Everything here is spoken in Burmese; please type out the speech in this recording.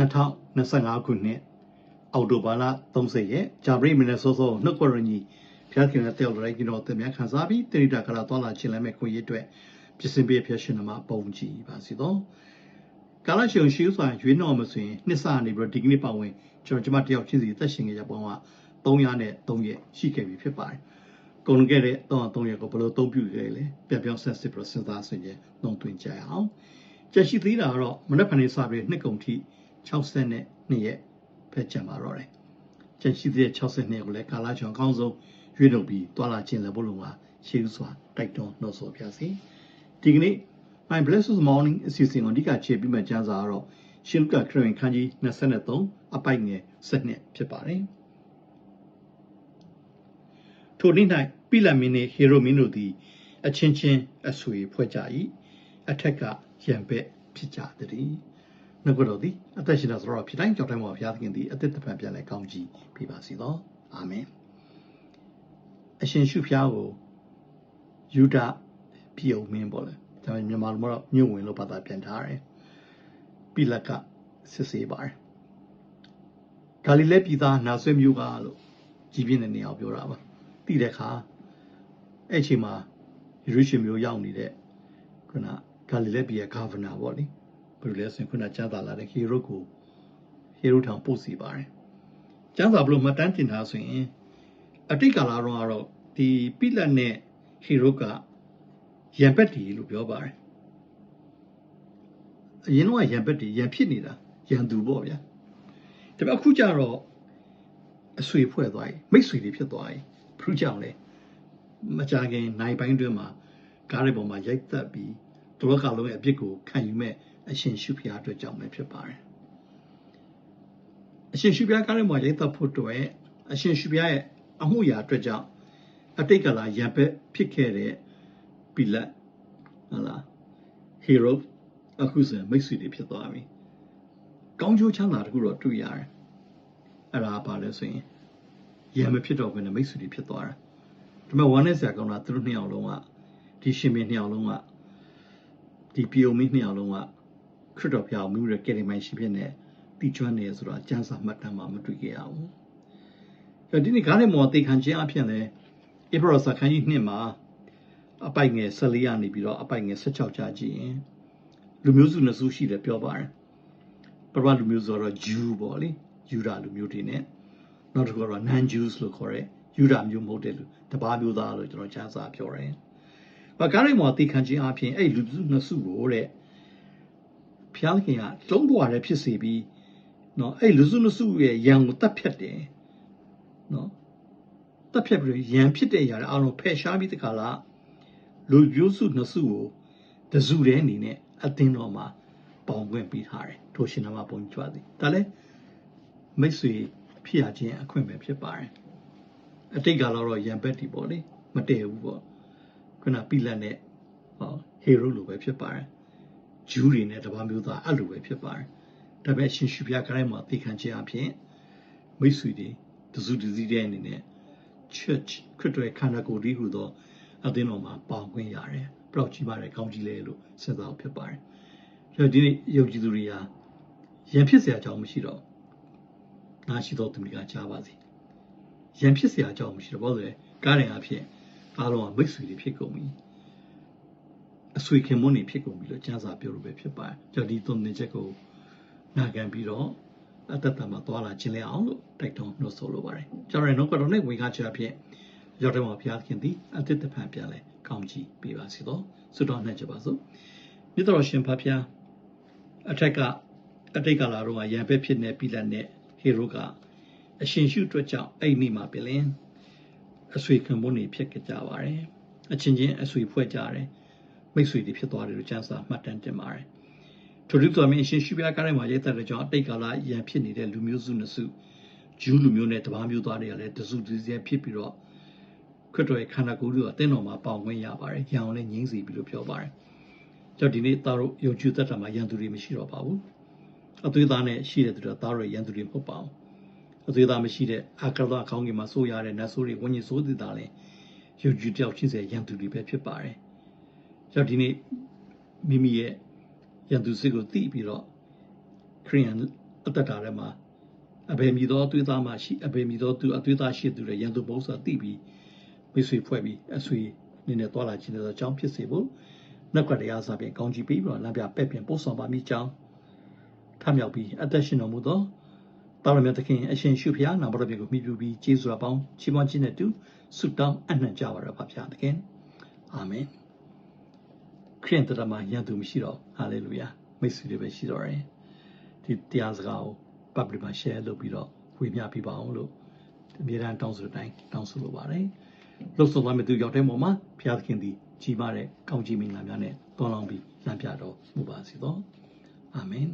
2025ခုနှစ်အောက်တိုဘာလ30ရက်ဂျာဘရိမင်းနဲ့စောစောနှုတ်ကရညီဖျားခင်တဲ့တောက်လိုက်ကျွန်တော်တင်များခန်းစားပြီးတိရိတာကလာသွားလာခြင်းလည်းမဲ့ခွင့်ရအတွက်ပြင်ဆင်ပေးဖျက်ရှင်မှာပုံကြည့်ပါစီတော့ကာလရှင်ရှိဥစွာရွေးတော်မဆိုရင်နှစ်ဆနေပြီးတော့ဒီကနေ့ပတ်ဝင်ကျွန်တော်ကျမတယောက်ချင်းစီသက်ရှင်ခဲ့ရပုံက300နဲ့3ရက်ရှိခဲ့ပြီဖြစ်ပါတယ်ကုန်ခဲ့တဲ့300ရက်ကိုဘယ်လိုသုံးပြုခဲ့လဲပြပြောင်းဆက်စစ်ပြီးစဉ်းစားဆွေးနွေးနှုံသွင်းကြရအောင်ကြက်ရှိသေးတာကတော့မနက်ဖြန်နေ့စပြီးနှစ်ကုန်ထိ 60နဲ့2ရက်ဖက်ကြံပါတော့တယ်ကြက်ရှိသေးတဲ့62ရက်ကိုလည်းကာလချောင်းအကောင်းဆုံးရွေးလုပ်ပြီးတွာလာခြင်းလည်းဘလို့မှာရှေးဥစွာတိုက်တွန်းနှုတ်ဆော်ပြစီဒီကနေ့ My Blessed Morning အစီအစဉ်ကိုအဓိကခြေပြီးမှကျမ်းစာကတော့ရှင်လုကာခရစ်ဝင်ခန်းကြီး23အပိုက်ငယ်7ဖြစ်ပါတယ်ထိုနေ့၌ပိလမင်းနှင့်ဟေရိုမင်းတို့သည်အချင်းချင်းအဆွေဖွဲ့ကြ၏အထက်ကရံပက်ဖြစ်ကြသည် နှုတ်ကတော်သည်အသက်ရှင်တော်ဆိုတော့ဖြစ်တိုင်းကြောက်တိုင်းမှာဘုရားသခင်သည်အသက်တပံပြန်လဲကောင်းကြီးပြပါစေသောအာမင်အရှင်ရှုဖျားကိုယူဒပြုံမင်းပေါ့လေဒါပေမဲ့မြန်မာလိုတော့ညွန့်ဝင်လို့ဘာသာပြန်ထားတယ်ပိလက်ကစစ်ဆေးပါတယ်ဂါလိလဲပြည်သားနာဆွေမျိုးကလို့ကြီးပြင်းတဲ့နေရာကိုပြောတာပါတိတဲ့ခါအဲ့ချိန်မှာယေရုရှလင်မြို့ရောက်နေတဲ့ခုနဂါလိလဲပြည်ရဲ့ဂါဗနာပေါ့လေ ဘယ်လိုလဲဆိုရင်ခုနကျမ်းသာလာတဲ့ဟေရုကိုဟေရုထောင်ပို့စီပါတယ်ကျမ်းစာဘလို့မှတ်တမ်းတင်ထားဆိုရင်အတိတ်ကာလတော့ကတော့ဒီပိလက်နဲ့ဟေရုကရံပက်တီလို့ပြောပါတယ်အရင်တော့ရံပက်တီရံဖြစ်နေတာရံသူပေါ့ဗျာဒါပေမဲ့အခုကျတော့အဆွေဖွဲ့သွားပြီမိတ်ဆွေတွေဖြစ်သွားပြီဖူးကြောင်လဲမကြခင်နိုင်ပိုင်းတွင်းမှာကားတွေပေါ်မှာရိုက်သက်ပြီး သူတို့ကလုံးရဲ့အပြစ်ကိုခံယူမဲ့အရှင်ရှုဖျားအတွက်ကြောင့်ပဲဖြစ်ပါတယ်အရှင်ရှုဖျားကားတွေမှာရိုက်သက်ဖို့အတွက်အရှင်ရှုဖျားရဲ့အမှုရာအတွက်ကြောင့်အတိတ်ကလာရံပက်ဖြစ်ခဲ့တဲ့ပီလက်ဟလာဟီရိုအခုဆိုမိတ်ဆွေတွေဖြစ်သွားပြီကောင်းကျိုးချမ်းသာတခုတော့တွေ့ရတယ်အဲ့ဒါပါလဲဆိုရင်ရံမဖြစ်တော့ဘဲနဲ့မိတ်ဆွေတွေဖြစ်သွားတာဒါပေမဲ့ဝမ်းနဲ့ဆရာကောင်းတာသူတို့နှစ်ယောက်လုံးကဒီရှင်မင်းနှစ်ယောက်လုံးက ဒီပြိုမင်းနှစ်ယောက်လုံးကခရစ်တော်ဖျားမျိုးရကယ်ရီမိုင်းရှိဖြစ်နေတီကျွမ်းနေဆိုတာကျမ်းစာမှတ်တမ်းမှာမတွေ့ကြရဘူး။ဒီနေ့ကားနဲ့မော်တေခံခြင်းအဖြစ်လဲဧပြီလခန်းကြီးနှစ်မှာအပိုက်ငယ်14ရာနေပြီးတော့အပိုက်ငယ်16ကြာကြည့်ရင်လူမျိုးစုနှစ်စုရှိတယ်ပြောပါတယ်ပရမလူမျိုးဆိုတော့ Jew ပေါ့လေယူဒာလူမျိုးတွေနဲ့နောက်တစ်ခုကတော့ non Jews လို့ခေါ်တဲ့ယူဒာမျိုးမဟုတ်တဲ့လူတပါးမျိုးသားလို့ကျွန်တော်ချမ်းစာပြောတယ်။ ဘာကားရိမောတိခံခြင်းအပြင်အဲ့လူစုနှစ်စုကိုတဲ့ဖျားခင်ကလုံးပွားတယ်ဖြစ်စေပြီးနော်အဲ့လူစုနှစ်စုရဲ့ရံကိုတတ်ဖြတ်တယ်နော်တပ်ဖြတ်ပြီးရန်ဖြစ်တဲ့အရာတွေအားလုံးဖယ်ရှားပြီးတခါလားလူမျိုးစုနှစ်စုကိုတစုတဲ့အနေနဲ့အသင်းတော်မှာပေါင်ခွင့်ပေးထားတယ်ထိုရှင်နာမပုံကြွသည်ဒါလည်းမိတ်ဆွေဖြစ်ရခြင်းအခွင့်ပဲဖြစ်ပါတယ်အတိတ်ကလာတော့ရန်ဘက်တီပေါ့လေမတည့်ဘူးပေါ့ ခုနပိလက်နဲ့ဟောဟေရိုလိုပဲဖြစ်ပါတယ်ဂျူးတွေနဲ့တပါးမျိုးသားအဲ့လိုပဲဖြစ်ပါတယ်ဒါပေမဲ့ရှင်ရှုပြခိုင်းမှာသိခံခြင်းအဖြစ်မိတ်ဆွေတွေတစုတစည်းတဲ့အနေနဲ့ church ခရစ်တော်ရဲ့ခန္ဓာကိုယ်ဒီဟုသောအသင်းတော်မှာပေါင်ခွင့်ရတယ်ဘလောက်ကြီးပါတယ်ကောင်းကြီးလဲလို့စဉ်းစားဖြစ်ပါတယ်ဆိုတော့ဒီနေ့ယုံကြည်သူတွေဟာရန်ဖြစ်เสียအကြောင်းမရှိတော့နာရှိတော်သူတွေကကြားပါစေရန်ဖြစ်เสียအကြောင်းမရှိတော့ဘာလို့လဲကားရင်အဖြစ် အားလုံးကမိတ်ဆွေတွေဖြစ်ကုန်ပြီအဆွေခင်မွန်းတွေဖြစ်ကုန်ပြီလို့ကျမ်းစာပြောလို့ပဲဖြစ်ပါတယ်ကြောင့်ဒီသုံးသင်ချက်ကိုနာခံပြီးတော့အသက်တာမှာသွားလာခြင်းလဲအောင်လို့တိုက်တွန်းနှုတ်ဆိုလိုပါတယ်ကျွန်တော်ရဲ့နှုတ်ကတော်နဲ့ဝင်ကားချအဖြစ်ရောက်တဲ့မှာဘုရားခင်သည်အသက်တဖန်ပြန်လဲကောင်းချီးပေးပါစေတော့ဆုတောင်းနှံ့ကြပါစို့မြတ်တော်ရှင်ဖဖျားအထက်ကအတိတ်ကလာတော့ရံပဲဖြစ်နေပြီလက်နဲ့ဟေရိုကအရှင်ရှုအတွက်ကြောင့်အဲ့ဒီမှာပြင်လင်း အဆွေခံဖို့နေဖြစ်ကြပါတယ်အချင်းချင်းအဆွေဖွဲ့ကြတယ်မိတ်ဆွေတွေဖြစ်သွားတယ်လို့ကျမ်းစာမှတ်တမ်းတင်ပါတယ်ထို့တူဆိုမြင်ရှင်ရှုပြကားထဲမှာရေးတဲ့ကြောင့်အတိတ်ကာလရန်ဖြစ်နေတဲ့လူမျိုးစုနှစ်စုဂျူးလူမျိုးနဲ့တပါးမျိုးသားတွေကလည်းတစုတစည်းဖြစ်ပြီးတော့ခရစ်တော်ရဲ့ခန္ဓာကိုယ်တို့အသင်းတော်မှာပေါင်ခွင့်ရပါတယ်။ရန်အောင်လည်းငြင်းစီပြီးလို့ပြောပါတယ်။ကြောင့်ဒီနေ့သားတို့ယုံကြည်သက်တာမှာရန်သူတွေမရှိတော့ပါဘူး။အသွေးသားနဲ့ရှိတဲ့သူတို့သားတို့ရန်သူတွေမဟုတ်ပါဘူး။ အသွေးသားမရှိတဲ့အာကရဒခေါင်းကြီးမှာဆိုးရတဲ့နတ်ဆိုးတွေဝิญဉ်ဆိုးတွေသားလည်းယုံကြည်တယောက်ချင်းစေရန်သူတွေပဲဖြစ်ပါတယ်။ကြောင့်ဒီနေ့မိမိရဲ့ရန်သူစစ်ကိုတိပြီးတော့ခရိယန်အသက်တာထဲမှာအဘယ်မည်သောအသွေးသားမှရှိအဘယ်မည်သောသူအသွေးသားရှိသူတွေရန်သူဘုံစာတိပြီးမိတ်ဆွေဖွဲ့ပြီးအဆွေနေနဲ့တွာလာခြင်းတဲ့အကြောင်းဖြစ်စေဖို့နှုတ်ကတရားစာဖြင့်ကောင်းချီးပေးပြီးတော့လမ်းပြပဲ့ပြင်ပို့ဆောင်ပါမိကြောင်းထမြောက်ပြီးအသက်ရှင်တော်မူသော တာရမြတ်သခင်အရှင်ရှုဖျားနာမတော်မြတ်ကိုမြှူပြီးကျေးဇူးတော်ပေါင်းချီးမွမ်းခြင်းနဲ့တူဆုတောင်းအနှံ့ကြပါရပါဖျားသခင်အာမင်ခရစ်တော်မှာယံသူမရှိတော့ဟာလေလုယာမိတ်ဆွေတွေပဲရှိတော့တယ်ဒီတရားစကားကို public မှာ share လုပ်ပြီးတော့ဝေမျှပြပါအောင်လို့အမြဲတမ်းတောင်းဆိုတဲ့အတိုင်းတောင်းဆိုလိုပါတယ်လို့ဆိုသွားမယ့်သူရောက်တဲ့ပုံမှာဘုရားသခင်သည်ကြီးမားတဲ့ကောင်းကြီးမင်္ဂလာများနဲ့တွန်းလောင်းပြီးလမ်းပြတော်မူပါစေသောအာမင်